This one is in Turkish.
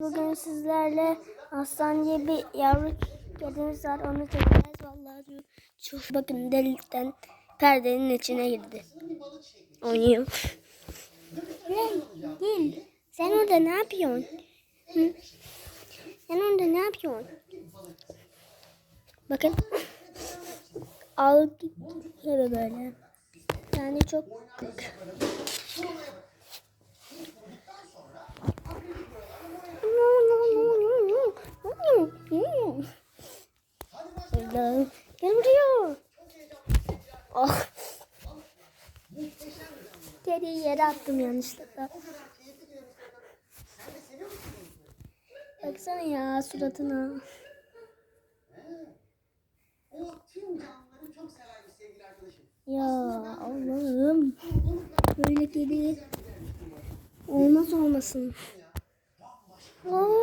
Bugün sizlerle aslan diye bir yavru kedimiz var. Onu çekeceğiz. Vallahi. Çok bakın delikten perdenin içine girdi. Oynuyor. Gel, gel. Sen orada ne yapıyorsun? Hı? Sen orada ne yapıyorsun? Bakın. Al gibi böyle. Yani çok Gel buraya. Oh. Kediyi yere attım yanlışlıkla. Baksana ya suratına. Ya Allah'ım. Böyle kedi olmaz olmasın. Ya